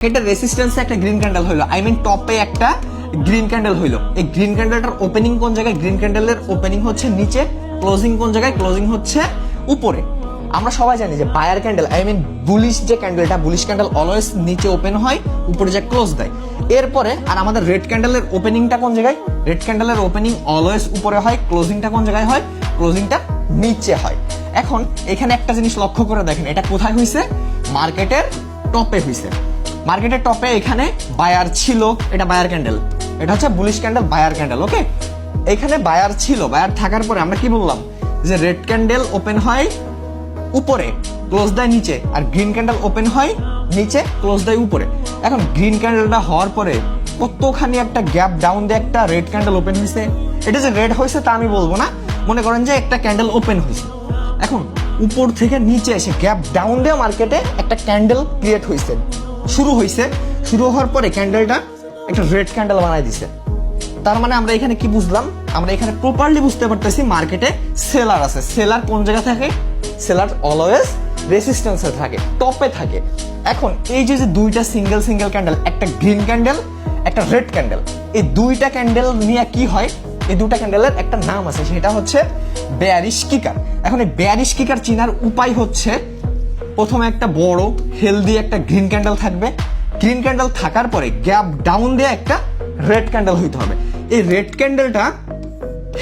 এটা রেসিস্ট্যান্সে একটা গ্রিন ক্যান্ডেল হইল। আই মিন টপে একটা গ্রিন ক্যান্ডেল হইল। এই গ্রিন ক্যান্ডেলটার ওপেনিং কোন জায়গায়? গ্রিন ক্যান্ডেলের ওপেনিং হচ্ছে নিচে ক্লোজিং কোন জায়গায়? ক্লোজিং হচ্ছে উপরে। আমরা সবাই জানি যে buyer candle I mean bullish যে ক্যান্ডেলটা বুলিশ ক্যান্ডেল অলওয়েজ নিচে ওপেন হয়, উপরে যে ক্লোজ দেয়। এরপরে, আর আমাদের রেড ক্যান্ডেলের ওপেনিংটা কোন জায়গায়? রেড ক্যান্ডেলের ওপেনিং অলওয়েজ উপরে হয় ক্লোজিংটা কোন জায়গায় হয়? ক্লোজিংটা নিচে হয়। এখন, এখানে একটা জিনিস লক্ষ্য করে দেখেন, এটা কোথায় হয়েছে মার্কেটের টপে হয়েছে মার্কেটের টপে এখানে বায়ার ছিল, এটা বায়ার ক্যান্ডেল এটা হচ্ছে bullish candle buyer candle okay এখানে বায়ার ছিল বায়ার থাকার পরে আমরা কি বললাম? যে রেড ক্যান্ডেল ওপেন হয় উপরে ক্লোজ দেয় নিচে, আর গ্রিন ক্যান্ডেল ওপেন হয় নিচে ক্লোজ দেয় উপরে। এখন গ্রিন ক্যান্ডেলটা হওয়ার পরে কতখানি একটা গ্যাপ ডাউন দিয়ে একটা রেড ক্যান্ডেল ওপেন হয়েছে? এটা যে রেড হয়েছে তা আমি বলব না। মনে করেন যে একটা ক্যান্ডেল ওপেন হয়েছে। এখন উপর থেকে নিচে এসে গ্যাপ ডাউন দিয়ে মার্কেটে একটা ক্যান্ডেল ক্রিয়েট হয়েছে। শুরু হয়েছে শুরু হওয়ার পরে ক্যান্ডেলটা একটা রেড ক্যান্ডেল বানাই দিছে। তার মানে আমরা এখানে কি বুঝলাম? আমরা এখানে প্রপারলি বুঝতে পারতেছি মার্কেটে সেলার আছে। সেলার কোন জায়গা থাকে? সেলার অলওয়েজ রেসিস্টেন্সে থাকে টপে থাকে। এখন এই যে যে দুইটা সিঙ্গেল সিঙ্গেল ক্যান্ডেল একটা গ্রিন ক্যান্ডেল একটা রেড ক্যান্ডেল এই দুইটা ক্যান্ডেল নিয়ে কি হয়? এই দুটা ক্যান্ডেলের একটা নাম আছে, সেটা হচ্ছে বেয়ারিশ কিকার এখন এই বেয়ারিশ কিকার চিনার উপায় হচ্ছে প্রথমে একটা বড় হেলদি একটা গ্রিন ক্যান্ডেল থাকবে। গ্রিন ক্যান্ডেল থাকার পরে গ্যাপ ডাউন দিয়ে একটা রেড ক্যান্ডেল হইতে হবে। এই রেড ক্যান্ডেলটা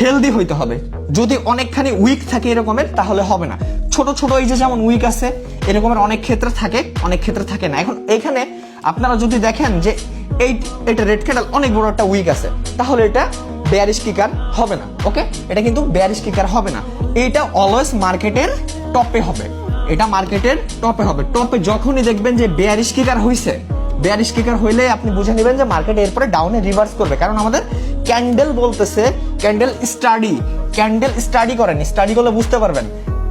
হেলদি হইতে হবে। যদি অনেকখানি উইক থাকে এরকমের তাহলে হবে না। ছোট ছোট এই যে যেমন উইক আছে এরকমের অনেক ক্ষেত্রে থাকে, অনেক ক্ষেত্রে থাকে না। এখন এখানে আপনারা যদি দেখেন যে এই, এটা রেড ক্যান্ডেল অনেক বড় একটা উইক আছে, তাহলে এটা বেয়ারিশ কিকার হবে না ওকে এটা কিন্তু বেয়ারিশ কিকার হবে না। এইটা অলওয়েজ মার্কেটের টপে হবে। এটা মার্কেটের টপে হবে। টপে যখনই দেখবেন যে বেয়ারিশ কিকার হইছে বেয়ারিশ কিকার হইলে আপনি বুঝে নেবেন যে মার্কেট এরপরে ডাউনে রিভার্স করবে। কারণ আমাদের ক্যান্ডেল বলতেছে ক্যান্ডেল স্টাডি ক্যান্ডেল স্টাডি করেন স্টাডি করলে বুঝতে পারবেন।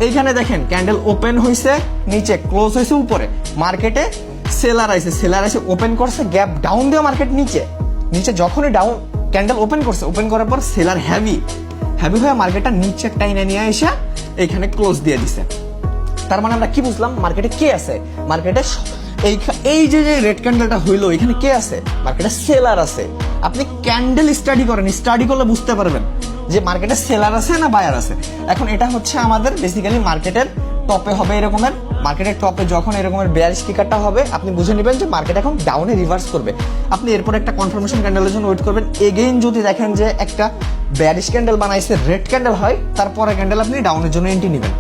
এইখানে দেখেন ক্যান্ডেল ওপেন হয়েছে নিচে ক্লোজ হয়েছে উপরে। মার্কেটে সেলার আইছে সেলার আইসে ওপেন করছে গ্যাপ ডাউন দিয়ে মার্কেট নিচে। নিচে যখনই ডাউন ক্যান্ডেল ওপেন করছে ওপেন করার পর সেলার হ্যাভি হ্যাভি হয়ে মার্কেটটা নিচে টাইনে নিয়ে এসে এখানে ক্লোজ দিয়ে দিছে। তার মানে আমরা কি বুঝলাম? মার্কেটে কে আছে? মার্কেটে এই এই যে যে রেড ক্যান্ডেলটা হইল, এখানে কে আছে? মার্কেটে সেলার আছে। আপনি ক্যান্ডেল স্টাডি করেন স্টাডি করলে বুঝতে পারবেন যে মার্কেটে সেলার আছে না বায়ার আছে। এখন এটা হচ্ছে আমাদের বেসিক্যালি মার্কেটের টপে হবে এরকমের। মার্কেটের টপে যখন এরকমের বেয়ার স্টিকারটা হবে, আপনি বুঝে নেবেন যে মার্কেট এখন ডাউনে রিভার্স করবে। আপনি এরপর একটা কনফার্মেশন ক্যান্ডেলের জন্য ওয়েট করবেন। এগেইন যদি দেখেন যে একটা ব্যারিশ ক্যান্ডেল বানাইছে রেড ক্যান্ডেল হয়, তারপরে ক্যান্ডেল আপনি ডাউনের জন্য এন্ট্রি নেবেন।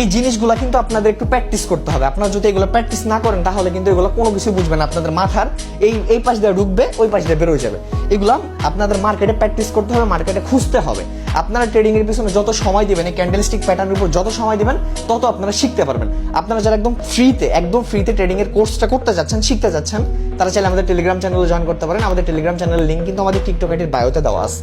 এই জিনিসগুলো কিন্তু আপনাদের একটু প্র্যাকটিস করতে হবে। আপনারা যদি এগুলো প্র্যাকটিস না করেন, তাহলে কিন্তু এগুলো কোনো কিছু বুঝবেন না। আপনাদের মাথার এই এই পাশ দিয়ে ঢুকবে, ওই পাশ দিয়ে বেরোয় যাবে। এগুলো আপনাদের মার্কেটে প্র্যাকটিস করতে হবে মার্কেটে খুঁজতে হবে। আপনারা ট্রেডিং এর পিছনে যত সময় দিবেন, এই ক্যান্ডেলস্টিক প্যাটার্নের উপর যত সময় দিবেন, তত আপনারা শিখতে পারবেন। আপনারা যারা একদম ফ্রিতে একদম ফ্রিতে ট্রেডিং এর কোর্সটা করতে যাচ্ছেন, শিখতে যাচ্ছেন, তারা চাইলে আমাদের টেলিগ্রাম চ্যানেলে জয়েন করতে পারেন। আমাদের টেলিগ্রাম চ্যানেলের লিঙ্ক কিন্তু আমাদের টিকটক আইডির বায়োতে দেওয়া আছে।